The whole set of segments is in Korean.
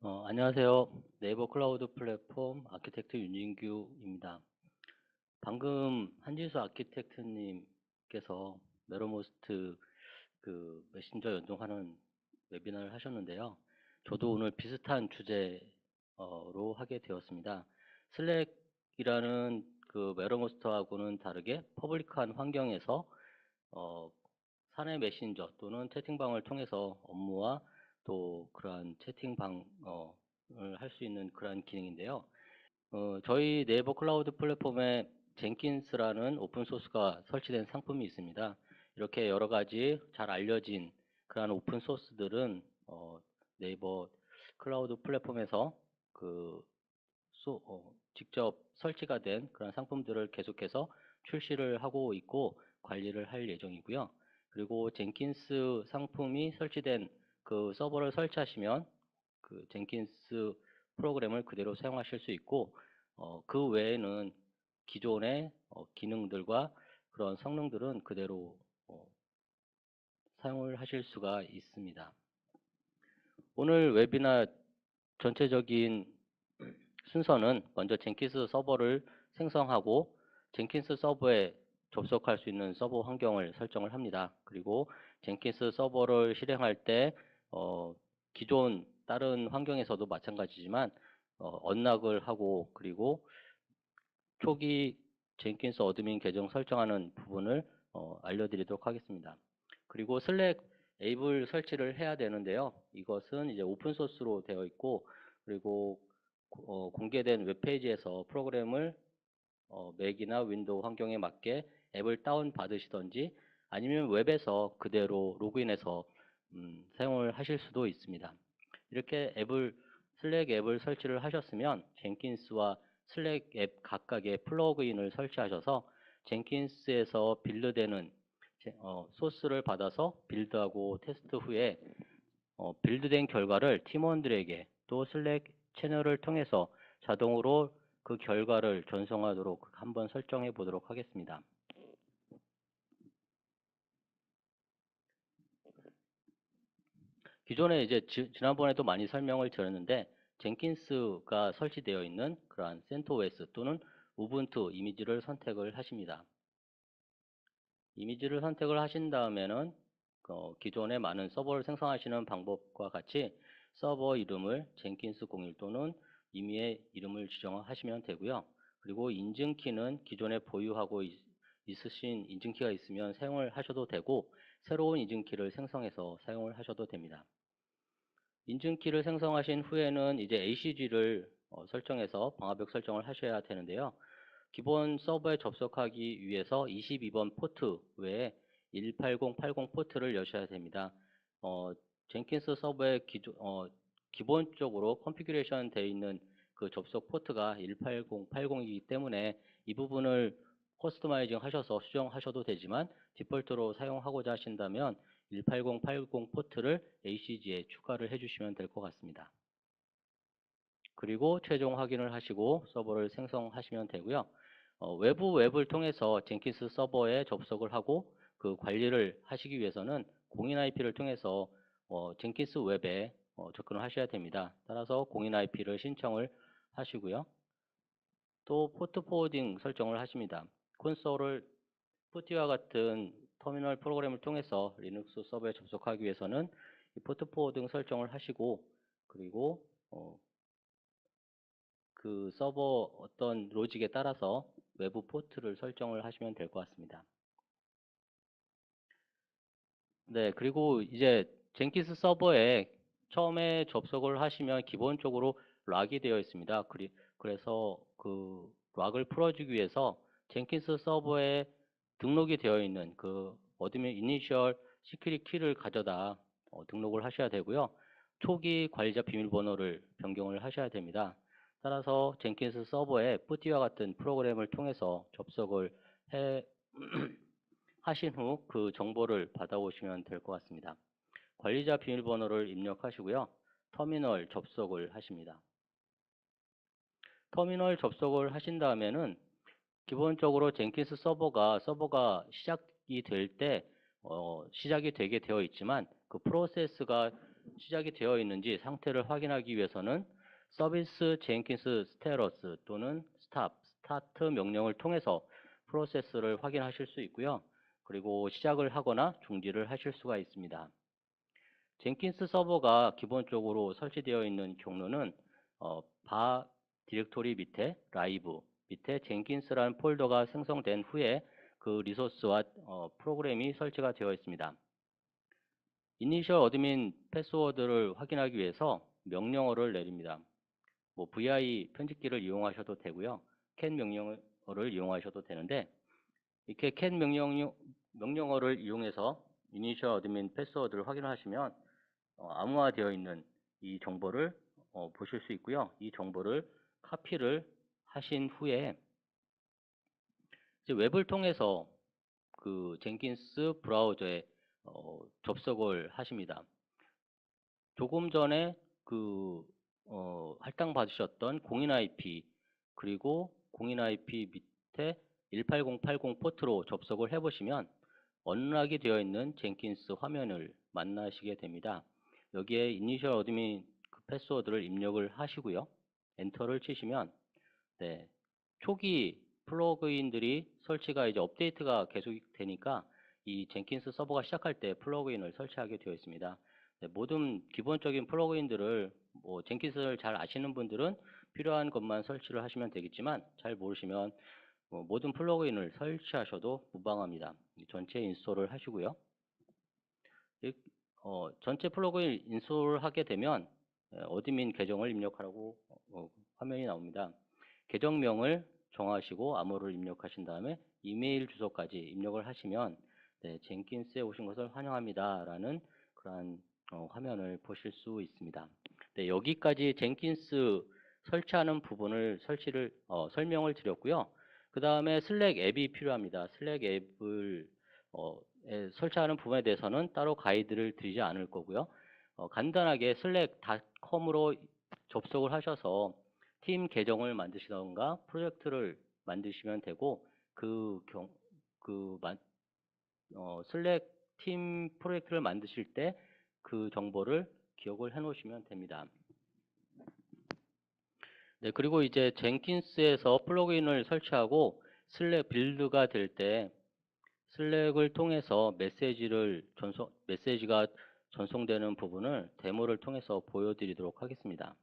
어, 안녕하세요. 네이버 클라우드 플랫폼 아키텍트 윤진규입니다. 방금 한지수 아키텍트님께서 메로모스트 그 메신저 연동하는 웨비나를 하셨는데요. 저도 오늘 비슷한 주제로 하게 되었습니다. 슬랙이라는 그 메로모스트하고는 다르게 퍼블릭한 환경에서 어, 사내 메신저 또는 채팅방을 통해서 업무와 또 그러한 채팅방을 할수 있는 그러한 기능인데요. 어, 저희 네이버 클라우드 플랫폼에 젠킨스라는 오픈 소스가 설치된 상품이 있습니다. 이렇게 여러 가지 잘 알려진 그러한 오픈 소스들은 어, 네이버 클라우드 플랫폼에서 그 소- 어, 직접 설치가 된 그런 상품들을 계속해서 출시를 하고 있고 관리를 할 예정이고요. 그리고 젠킨스 상품이 설치된 그 서버를 설치하시면 그 젠킨스 프로그램을 그대로 사용하실 수 있고 어, 그 외에는 기존의 어, 기능들과 그런 성능들은 그대로 어, 사용을 하실 수가 있습니다. 오늘 웨비나 전체적인 순서는 먼저 젠킨스 서버를 생성하고 젠킨스 서버에 접속할 수 있는 서버 환경을 설정을 합니다. 그리고 젠킨스 서버를 실행할 때 어, 기존 다른 환경에서도 마찬가지지만 어, 언락을 하고 그리고 초기 젠킨스 어드민 계정 설정하는 부분을 어, 알려드리도록 하겠습니다. 그리고 슬랙 앱을 설치를 해야 되는데요. 이것은 이제 오픈 소스로 되어 있고 그리고 어, 공개된 웹페이지에서 프로그램을 어, 맥이나 윈도우 환경에 맞게 앱을 다운 받으시던지 아니면 웹에서 그대로 로그인해서 음, 사용을 하실 수도 있습니다. 이렇게 앱을 슬랙 앱을 설치를 하셨으면 젠킨스와 슬랙 앱 각각의 플러그인을 설치하셔서 젠킨스에서 빌드되는 제- 어, 소스를 받아서 빌드하고 테스트 후에 어, 빌드된 결과를 팀원들에게 또 슬랙 채널을 통해서 자동으로 그 결과를 전송하도록 한번 설정해 보도록 하겠습니다. 기존에 이제 지, 지난번에도 많이 설명을 드렸는데 젠킨스가 설치되어 있는 그러한 센토OS 또는 우분투 이미지를 선택을 하십니다. 이미지를 선택을 하신 다음에는 어, 기존의 많은 서버를 생성하시는 방법과 같이 서버 이름을 젠킨스 01 또는 임의의 이름을 지정하시면 되고요. 그리고 인증키는 기존에 보유하고 있, 있으신 인증키가 있으면 사용을 하셔도 되고 새로운 인증키를 생성해서 사용을 하셔도 됩니다. 인증키를 생성하신 후에는 이제 ACG를 어, 설정해서 방화벽 설정을 하셔야 되는데요. 기본 서버에 접속하기 위해서 22번 포트 외에 18080 포트를 여셔야 됩니다. 어, 젠킨스 서버에 기존, 어, 기본적으로 컨피규레이션 되어 있는 그 접속 포트가 18080이기 때문에 이 부분을 커스터마이징 하셔서 수정하셔도 되지만 디폴트로 사용하고자 하신다면 18080 포트를 ACG에 추가를 해주시면 될 것 같습니다. 그리고 최종 확인을 하시고 서버를 생성하시면 되고요. 어, 외부 웹을 통해서 젠킨스 서버에 접속을 하고 그 관리를 하시기 위해서는 공인 IP를 통해서 어, 젠킨스 웹에 어, 접근을 하셔야 됩니다. 따라서 공인 IP를 신청을 하시고요. 또 포트 포워딩 설정을 하십니다. 콘솔을 푸티와 같은 터미널 프로그램을 통해서 리눅스 서버에 접속하기 위해서는 이 포트 포워딩 설정을 하시고 그리고 어, 그 서버 어떤 로직에 따라서 외부 포트를 설정을 하시면 될 것 같습니다. 네, 그리고 이제 젠킨스 서버에 처음에 접속을 하시면 기본적으로 락이 되어 있습니다. 그래서 그 락을 풀어주기 위해서 젠킨스 서버에 등록이 되어 있는 그 어드민 이니셜 시큐리티 키를 가져다 어, 등록을 하셔야 되고요. 초기 관리자 비밀번호를 변경을 하셔야 됩니다. 따라서 젠킨스 서버에 뿌티와 같은 프로그램을 통해서 접속을 해 하신 후 그 정보를 받아오시면 될 것 같습니다. 관리자 비밀번호를 입력하시고요. 터미널 접속을 하십니다. 터미널 접속을 하신 다음에는 기본적으로 젠킨스 서버가 서버가 시작이 될때 어, 시작이 되게 되어 있지만 그 프로세스가 시작이 되어 있는지 상태를 확인하기 위해서는 서비스 제인킨스 스테러스 또는 스탑, 스타트 명령을 통해서 프로세스를 확인하실 수 있고요. 그리고 시작을 하거나 중지를 하실 수가 있습니다. 젠킨스 서버가 기본적으로 설치되어 있는 경로는 어, 바 디렉토리 밑에 라이브 밑에 젠킨스라는 폴더가 생성된 후에 그 리소스와 어, 프로그램이 설치가 되어 있습니다. 이니셜 어드민 패스워드를 확인하기 위해서 명령어를 내립니다. 뭐 vi 편집기를 이용하셔도 되고요. cat 명령어를 이용하셔도 되는데 이렇게 cat 명령, 명령어를 이용해서 이니셜 어드민 패스워드를 확인하시면 어, 암호화되어 있는 이 정보를 어, 보실 수 있고요. 이 정보를 카피를 하신 후에 이제 웹을 통해서 그 젠킨스 브라우저에 어, 접속을 하십니다. 조금 전에 그 어, 할당 받으셨던 공인 IP 그리고 공인 IP 밑에 18080 포트로 접속을 해보시면 언락이 되어 있는 젠킨스 화면을 만나시게 됩니다. 여기에 이니셜 어드민 그 패스워드를 입력을 하시고요. 엔터를 치시면 네, 초기 플러그인들이 설치가 이제 업데이트가 계속 되니까 이 젠킨스 서버가 시작할 때 플러그인을 설치하게 되어 있습니다. 네, 모든 기본적인 플러그인들을 뭐 젠킨스를 잘 아시는 분들은 필요한 것만 설치를 하시면 되겠지만 잘 모르시면 뭐 모든 플러그인을 설치하셔도 무방합니다. 전체 인스톨을 하시고요. 어, 전체 플러그인 인스톨하게 되면 어드민 계정을 입력하라고 어, 화면이 나옵니다. 계정명을 정하시고 암호를 입력하신 다음에 이메일 주소까지 입력을 하시면 네, 젠킨스에 오신 것을 환영합니다. 라는 그러한 어, 화면을 보실 수 있습니다. 네, 여기까지 젠킨스 설치하는 부분을 설치를 어, 설명을 드렸고요. 그 다음에 슬랙 앱이 필요합니다. 슬랙 앱을 어, 설치하는 부분에 대해서는 따로 가이드를 드리지 않을 거고요. 어, 간단하게 슬랙닷컴으로 접속을 하셔서 팀 계정을 만드시던가 프로젝트를 만드시면 되고 그 경, 그 만, 어, 슬랙 팀 프로젝트를 만드실 때 그 정보를 기억을 해 놓으시면 됩니다. 네, 그리고 이제 젠킨스에서 플러그인을 설치하고 슬랙 빌드가 될 때 슬랙을 통해서 메시지를 전송, 메시지가 전송되는 부분을 데모를 통해서 보여드리도록 하겠습니다.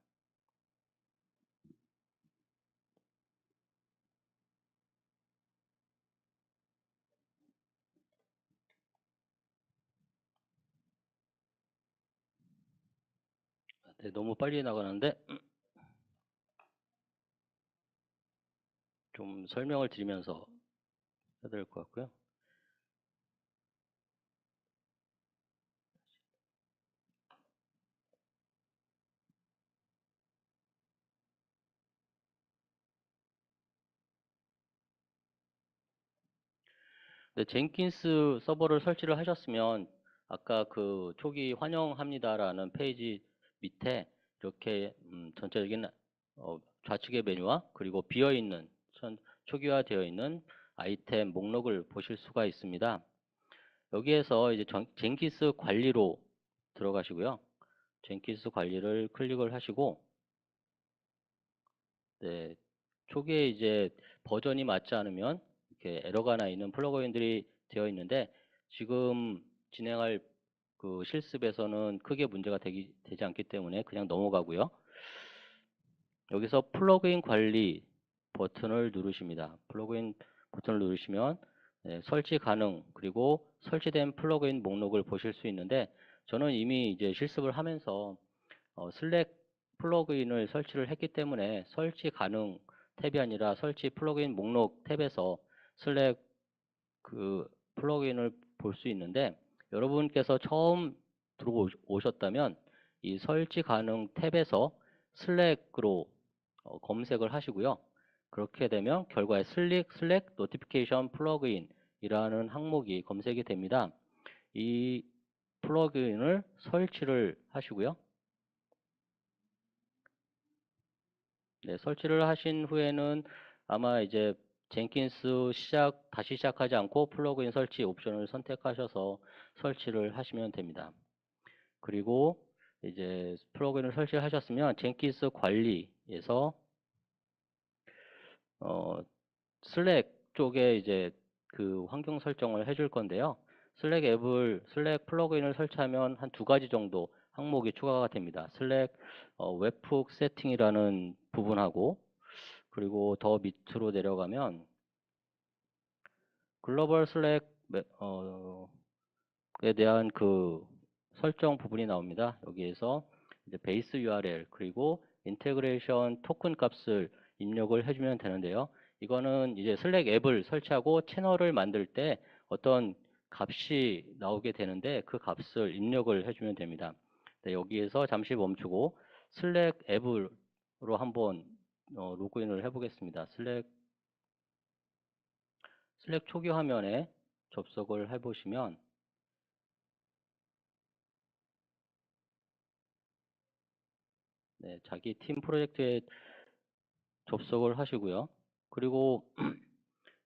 네, 너무 빨리 나가는데 좀 설명을 드리면서 해야 될 것 같고요. 네, 젠킨스 서버를 설치를 하셨으면 아까 그 초기 환영합니다라는 페이지 밑에 이렇게 음, 전체적인 어, 좌측의 메뉴와 그리고 비어있는 초기화되어 있는 아이템 목록을 보실 수가 있습니다. 여기에서 이제 전, 젠킨스 관리로 들어가시고요. 젠킨스 관리를 클릭을 하시고 네, 초기에 이제 버전이 맞지 않으면 이렇게 에러가 나 있는 플러그인들이 되어 있는데 지금 진행할 그 실습에서는 크게 문제가 되기, 되지 않기 때문에 그냥 넘어가고요. 여기서 플러그인 관리 버튼을 누르십니다. 플러그인 버튼을 누르시면 네, 설치 가능 그리고 설치된 플러그인 목록을 보실 수 있는데 저는 이미 이제 실습을 하면서 어, 슬랙 플러그인을 설치를 했기 때문에 설치 가능 탭이 아니라 설치 플러그인 목록 탭에서 슬랙 그 플러그인을 볼 수 있는데 여러분께서 처음 들어오셨다면 이 설치 가능 탭에서 슬랙으로 어, 검색을 하시고요. 그렇게 되면 결과에 슬릭 슬랙 노티피케이션 플러그인이라는 항목이 검색이 됩니다. 이 플러그인을 설치를 하시고요. 네, 설치를 하신 후에는 아마 이제 젠킨스 시작, 다시 시작하지 않고 플러그인 설치 옵션을 선택하셔서 설치를 하시면 됩니다. 그리고 이제 플러그인을 설치하셨으면 젠킨스 관리에서 어, 슬랙 쪽에 이제 그 환경 설정을 해줄 건데요. 슬랙 앱을 슬랙 플러그인을 설치하면 한 두 가지 정도 항목이 추가가 됩니다. 슬랙 어, 웹훅 세팅이라는 부분하고 그리고 더 밑으로 내려가면 글로벌 슬랙 매- 어, 에 대한 그 설정 부분이 나옵니다. 여기에서 이제 베이스 URL 그리고 인테그레이션 토큰 값을 입력을 해주면 되는데요. 이거는 이제 슬랙 앱을 설치하고 채널을 만들 때 어떤 값이 나오게 되는데 그 값을 입력을 해주면 됩니다. 네, 여기에서 잠시 멈추고 슬랙 앱으로 한번 어, 로그인을 해보겠습니다. 슬랙 슬랙 초기 화면에 접속을 해보시면 네, 자기 팀 프로젝트에 접속을 하시고요. 그리고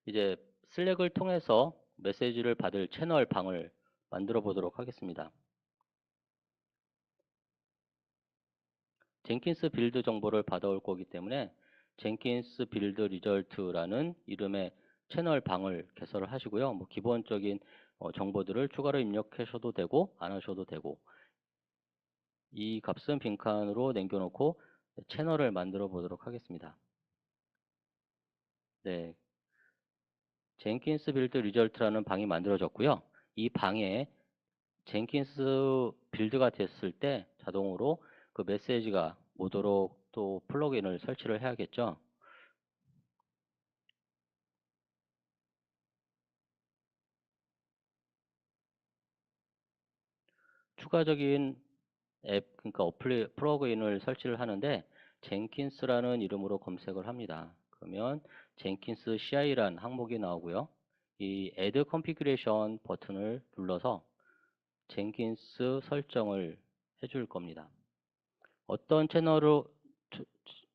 이제 슬랙을 통해서 메시지를 받을 채널 방을 만들어 보도록 하겠습니다. 젠킨스 빌드 정보를 받아올 거기 때문에 젠킨스 빌드 리절트라는 이름의 채널 방을 개설을 하시고요. 뭐 기본적인 어, 정보들을 추가로 입력하셔도 되고 안 하셔도 되고 이 값은 빈칸으로 남겨놓고 채널을 만들어 보도록 하겠습니다. 네, 젠킨스 빌드 리절트라는 방이 만들어졌고요. 이 방에 젠킨스 빌드가 됐을 때 자동으로 그 메시지가 오도록 또 플러그인을 설치를 해야겠죠. 추가적인 앱, 그러니까 어플리, 플러그인을 설치를 하는데 젠킨스라는 이름으로 검색을 합니다. 그러면 젠킨스 CI라는 항목이 나오고요. 이 Add Configuration 버튼을 눌러서 젠킨스 설정을 해줄 겁니다. 어떤 채널로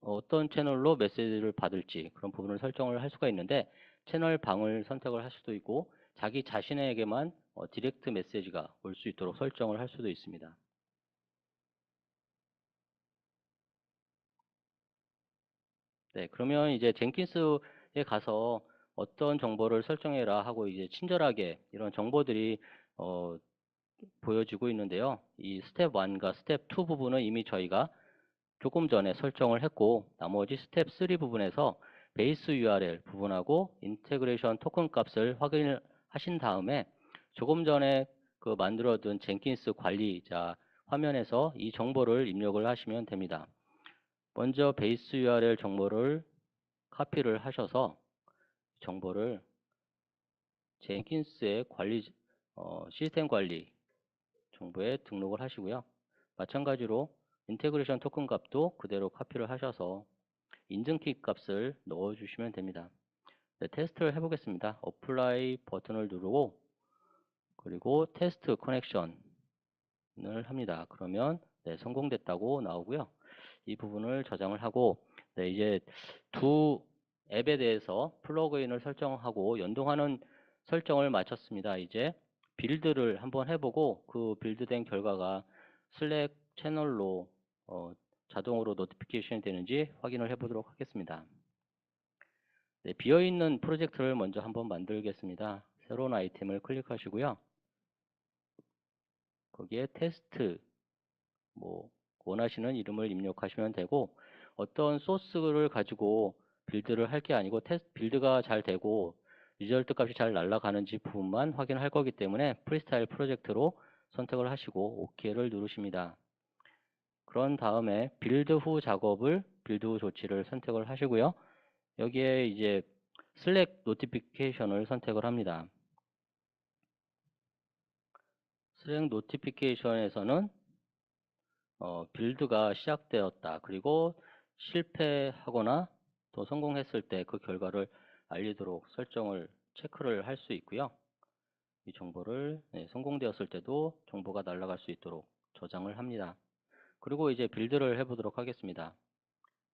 어떤 채널로 메시지를 받을지 그런 부분을 설정을 할 수가 있는데 채널 방을 선택을 할 수도 있고 자기 자신에게만 어, 디렉트 메시지가 올 수 있도록 설정을 할 수도 있습니다. 네, 그러면 이제 젠킨스에 가서 어떤 정보를 설정해라 하고 이제 친절하게 이런 정보들이 어, 보여지고 있는데요. 이 스텝 1과 스텝 2 부분은 이미 저희가 조금 전에 설정을 했고 나머지 스텝 3 부분에서 베이스 URL 부분하고 인테그레이션 토큰 값을 확인을 하신 다음에 조금 전에 그 만들어둔 젠킨스 관리자 화면에서 이 정보를 입력을 하시면 됩니다. 먼저 베이스 URL 정보를 카피를 하셔서 정보를 젠킨스의 관리 어, 시스템 관리 정보에 등록을 하시고요. 마찬가지로 인테그레이션 토큰 값도 그대로 카피를 하셔서 인증키 값을 넣어 주시면 됩니다. 네, 테스트를 해보겠습니다. 어플라이 버튼을 누르고 그리고 테스트 커넥션을 합니다. 그러면 네, 성공됐다고 나오고요. 이 부분을 저장을 하고 네, 이제 두 앱에 대해서 플러그인을 설정하고 연동하는 설정을 마쳤습니다. 이제 빌드를 한번 해보고 그 빌드된 결과가 슬랙 채널로 어, 자동으로 노티피케이션이 되는지 확인을 해보도록 하겠습니다. 네, 비어있는 프로젝트를 먼저 한번 만들겠습니다. 새로운 아이템을 클릭하시고요. 거기에 테스트 뭐 원하시는 이름을 입력하시면 되고 어떤 소스를 가지고 빌드를 할 게 아니고 테스트 빌드가 잘 되고 리절트 값이 잘 날아가는지 부분만 확인할 거기 때문에 프리스타일 프로젝트로 선택을 하시고 OK를 누르십니다. 그런 다음에 빌드 후 작업을 빌드 후 조치를 선택을 하시고요. 여기에 이제 슬랙 노티피케이션을 선택을 합니다. 슬랙 노티피케이션에서는 어, 빌드가 시작되었다. 그리고 실패하거나 또 성공했을 때 그 결과를 알리도록 설정을 체크를 할 수 있고요. 이 정보를 네, 성공되었을 때도 정보가 날아갈 수 있도록 저장을 합니다. 그리고 이제 빌드를 해보도록 하겠습니다.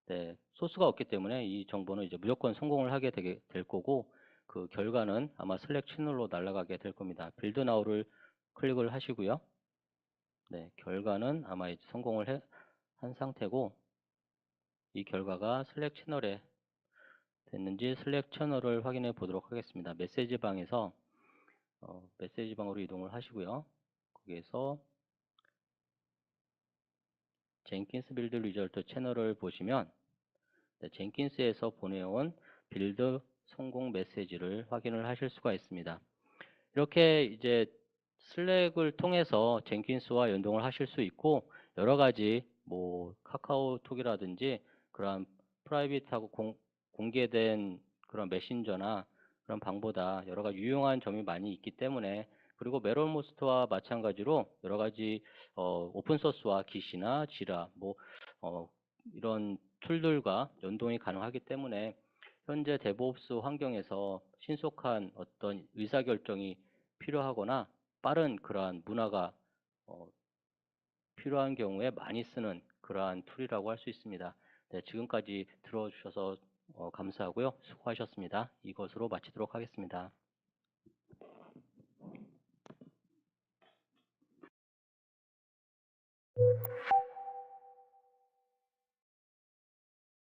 네, 소스가 없기 때문에 이 정보는 이제 무조건 성공을 하게 되게 될 거고 그 결과는 아마 슬랙 채널로 날아가게 될 겁니다. 빌드 나우를 클릭을 하시고요. 네, 결과는 아마 이제 성공을 해- 한 상태고 이 결과가 슬랙 채널에 됐는지 슬랙 채널을 확인해 보도록 하겠습니다. 메시지 방에서 어, 메시지 방으로 이동을 하시고요. 거기에서 젠킨스 빌드 리절트 채널을 보시면 네, 젠킨스에서 보내온 빌드 성공 메시지를 확인을 하실 수가 있습니다. 이렇게 이제 슬랙을 통해서 젠킨스와 연동을 하실 수 있고 여러 가지 뭐 카카오톡이라든지 그런 프라이빗하고 공, 공개된 그런 메신저나 그런 방보다 여러 가지 유용한 점이 많이 있기 때문에 그리고 메론모스트와 마찬가지로 여러 가지 어, 오픈소스와 기시나 지라 뭐 어, 이런 툴들과 연동이 가능하기 때문에 현재 데브옵스 환경에서 신속한 어떤 의사결정이 필요하거나 빠른 그러한 문화가 어, 필요한 경우에 많이 쓰는 그러한 툴이라고 할 수 있습니다. 네, 지금까지 들어주셔서 어, 감사하고요. 수고하셨습니다. 이것으로 마치도록 하겠습니다.